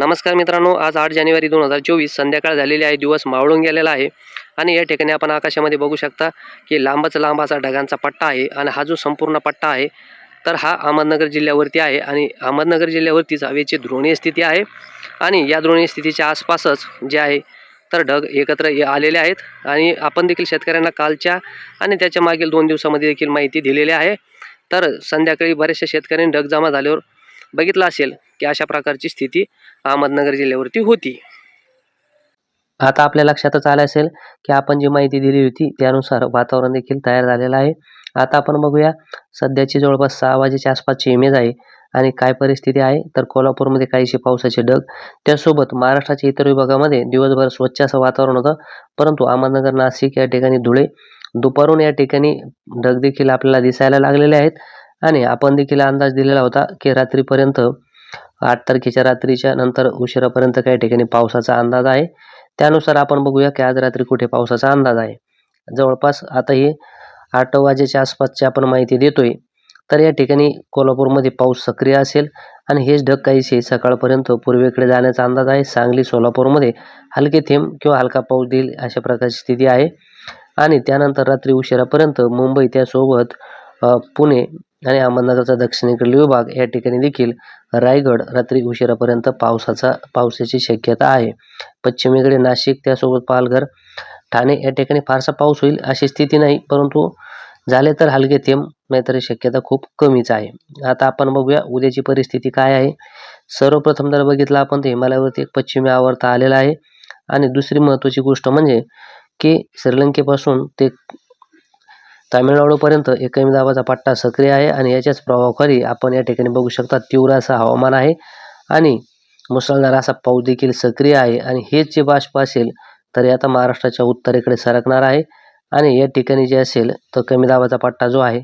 नमस्कार मित्रांनो आज आठ जानेवारी दोन हजार चोवीस संध्याकाळ झालेली आहे दिवस मावळून गेलेला आहे. आणि या ठिकाणी आपण आकाशामध्ये बघू शकता की लांबच लांब असा ढगांचा पट्टा आहे आणि हा जो संपूर्ण पट्टा आहे तर हा अहमदनगर जिल्ह्यावरती आहे आणि अहमदनगर जिल्ह्यावरतीच हवेची द्रोणीय स्थिती आहे. आणि या द्रोणीय स्थितीच्या आसपासच जे आहे तर ढग एकत्र ये- आलेले आहेत. आणि आपण देखील शेतकऱ्यांना कालच्या आणि त्याच्या मागील दोन दिवसामध्ये देखील माहिती दिलेली आहे. तर संध्याकाळी बऱ्याचशा शेतकऱ्यांनी ढग जमा झाल्यावर बघितलं असेल की अशा प्रकारची स्थिती अहमदनगर जिल्ह्यावरती होती. आता आपल्या लक्षातच आलं असेल की आपण जी माहिती दिली होती त्यानुसार वातावरण देखील तयार झालेलं आहे. आता आपण बघूया सध्याची जवळपास सहा वाजेच्या आसपासची इमेज आहे आणि काय परिस्थिती आहे. तर कोल्हापूरमध्ये काहीशी पावसाचे ढग त्यासोबत महाराष्ट्राच्या इतर विभागामध्ये दिवसभर स्वच्छ असं वातावरण होतं. परंतु अहमदनगर नाशिक या ठिकाणी धुळे दुपारून या ठिकाणी ढग देखील आपल्याला दिसायला लागलेले आहेत. आणि आपण देखील अंदाज दिलेला होता की रात्रीपर्यंत आठ तारखेच्या रात्रीच्या नंतर उशिरापर्यंत काही ठिकाणी पावसाचा अंदाज आहे. त्यानुसार आपण बघूया की आज रात्री कुठे पावसाचा अंदाज आहे. जवळपास आता ही आठ वाजेच्या आसपासची आपण माहिती देतोय. तर या ठिकाणी कोल्हापूरमध्ये पाऊस सक्रिय असेल आणि हेच ढग काहीसे सकाळपर्यंत पूर्वेकडे जाण्याचा अंदाज आहे. सांगली सोलापूरमध्ये हलके थेंब किंवा हलका पाऊस देईल अशा प्रकारची स्थिती आहे. आणि त्यानंतर रात्री उशिरापर्यंत मुंबई त्यासोबत पुणे आणि अहमदनगरचा दक्षिणेकडील विभाग या ठिकाणी देखील रायगड रात्री उशिरापर्यंत पावसाचा पावसाची शक्यता आहे. पश्चिमेकडे नाशिक त्यासोबत पालघर ठाणे या ठिकाणी फारसा पाऊस होईल अशी स्थिती नाही परंतु झाले तर हलके थेंब नाहीतर शक्यता खूप कमीच आहे. आता आपण बघूया उद्याची परिस्थिती काय आहे. सर्वप्रथम जर बघितलं आपण तर हिमालयावरती एक पश्चिमी आवर्त आलेला आहे. आणि दुसरी महत्त्वाची गोष्ट म्हणजे की श्रीलंकेपासून ते तामिळनाडूपर्यंत एक कमी दाबाचा पट्टा सक्रिय आहे आणि याच्याच प्रभावाखाली आपण या ठिकाणी बघू शकता तीव्र असं हवामान आहे आणि मुसळधार असा पाऊस देखील सक्रिय आहे आणि हेच जे बाष्प असेल तर हे आता महाराष्ट्राच्या उत्तरेकडे सरकणार आहे आणि या ठिकाणी जे असेल तर कमी दाबाचा पट्टा जो आहे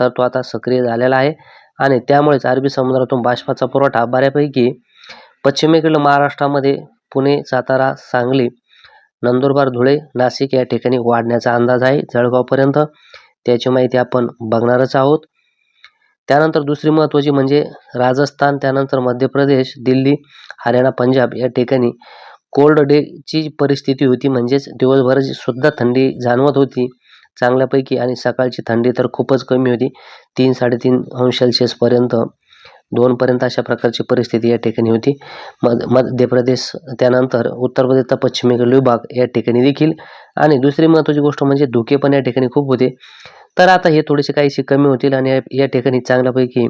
तर तो आता सक्रिय झालेला आहे आणि त्यामुळेच अरबी समुद्रातून बाष्पाचा पुरवठा बऱ्यापैकी पश्चिमेकडील महाराष्ट्रामध्ये पुणे सातारा सांगली नंदुरबार धुळे नाशिक या ठिकाणी वाढण्याचा अंदाज आहे. जळगावपर्यंत त्याची माहिती आपण बघणारच आहोत. त्यानंतर दुसरी महत्त्वाची म्हणजे राजस्थान त्यानंतर मध्य प्रदेश दिल्ली हरियाणा पंजाब या ठिकाणी कोल्ड डेची परिस्थिती होती. म्हणजेच दिवसभर सुद्धा थंडी जाणवत होती. चांगल्यापैकी आणि सकाळची थंडी तर खूपच कमी होती. तीन साडेतीन अंश सेल्सिअसपर्यंत दोनपर्यंत अशा प्रकारची परिस्थिती या ठिकाणी होती. मध मध्य प्रदेश त्यानंतर उत्तर प्रदेशचा पश्चिमेकडील विभाग या ठिकाणी देखील. आणि दुसरी महत्त्वाची गोष्ट म्हणजे धुके पण या ठिकाणी खूप होते. तर आता हे थोडेसे काहीसे कमी होतील आणि या- या ठिकाणी चांगल्यापैकी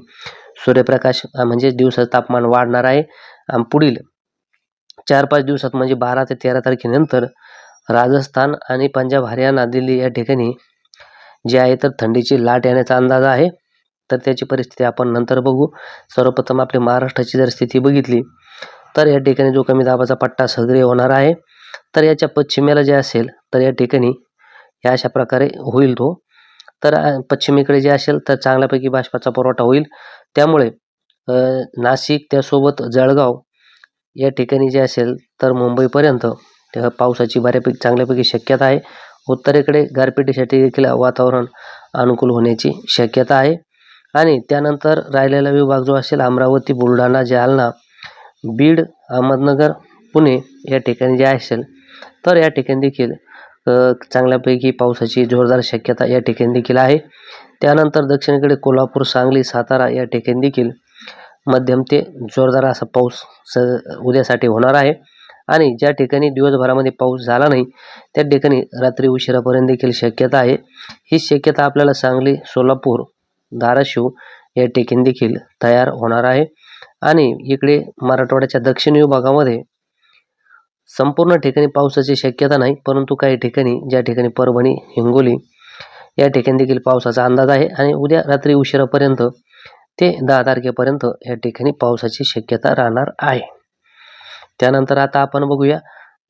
सूर्यप्रकाश म्हणजे दिवसाचं तापमान वाढणार आहे. आणि पुढील चार पाच दिवसात म्हणजे बारा ते तेरा तारखेनंतर राजस्थान आणि पंजाब हरियाणा दिल्ली या ठिकाणी जे आहे तर थंडीची लाट येण्याचा अंदाज आहे. तर त्याची परिस्थिती आपण नंतर बघू. सर्वप्रथम आपली महाराष्ट्राची जर स्थिती बघितली तर या ठिकाणी जो कमी दाबाचा पट्टा सक्रिय होणार आहे. तर याच्या पश्चिमेला जे असेल तर या ठिकाणी या अशा प्रकारे होईल तो. तर पश्चिमेकडे जे असेल तर चांगल्यापैकी बाष्पाचा पुरवठा होईल. त्यामुळे नाशिक त्यासोबत जळगाव या ठिकाणी जे असेल तर मुंबईपर्यंत त्या पावसाची बऱ्यापैकी चांगल्यापैकी शक्यता आहे. उत्तरेकडे गारपिटीसाठी देखील वातावरण अनुकूल होण्याची शक्यता आहे. आणि त्यानंतर राहिलेला विभाग जो असेल अमरावती बुलढाणा जालना बीड अहमदनगर पुणे या ठिकाणी जे असेल तर या ठिकाणी देखील चांगल्यापैकी पावसाची जोरदार शक्यता या ठिकाणी देखील आहे. त्यानंतर दक्षिणेकडे कोल्हापूर सांगली सातारा या ठिकाणी देखील मध्यम ते जोरदार असा पाऊस स उद्यासाठी होणार आहे. आणि ज्या ठिकाणी दिवसभरामध्ये पाऊस झाला नाही त्या ठिकाणी रात्री उशिरापर्यंत देखील शक्यता आहे. ही शक्यता आपल्याला सांगली सोलापूर धाराशिव या ठिकाणी देखील तयार होणार आहे. आणि इकडे मराठवाड्याच्या दक्षिण विभागामध्ये संपूर्ण ठिकाणी पावसाची शक्यता नाही परंतु काही ठिकाणी ज्या ठिकाणी परभणी हिंगोली या ठिकाणी देखील पावसाचा अंदाज आहे आणि उद्या रात्री उशिरापर्यंत ते दहा तारखेपर्यंत या ठिकाणी पावसाची शक्यता राहणार आहे. त्यानंतर आता आपण बघूया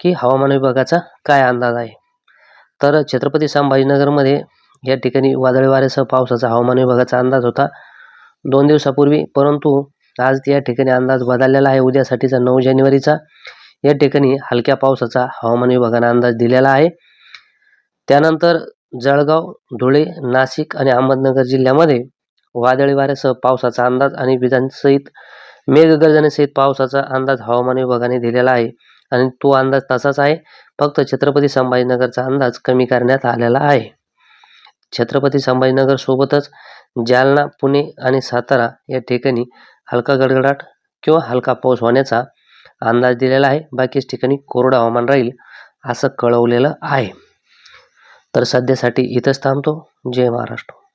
की हवामान विभागाचा काय अंदाज आहे. तर छत्रपती संभाजीनगरमध्ये या ठिकाणी वादळी वाऱ्यासह पावसाचा हवामान विभागाचा अंदाज होता दोन दिवसापूर्वी परंतु आज या ठिकाणी अंदाज बदललेला आहे. उद्यासाठीचा नऊ जानेवारीचा या ठिकाणी हलक्या पावसाचा हवामान विभागाने अंदाज दिलेला आहे. त्यानंतर जळगाव धुळे नाशिक आणि अहमदनगर जिल्ह्यामध्ये वादळी वाऱ्यासह पावसाचा अंदाज आणि विजांसहित मेघगर्जनेसहित पावसाचा अंदाज हवामान विभागाने दिलेला आहे आणि तो अंदाज तसाच आहे. फक्त छत्रपती संभाजीनगरचा अंदाज कमी करण्यात आलेला आहे. छत्रपती संभाजीनगर सोबतच जालना पुणे आणि सातारा या ठिकाणी हलका गडगडाट किंवा हलका पाऊस होण्याचा अंदाज दिलेला आहे. बाकीच ठिकाणी कोरडं हवामान राहील असं कळवलेलं आहे. तर सध्यासाठी इथंच थांबतो. जय महाराष्ट्र.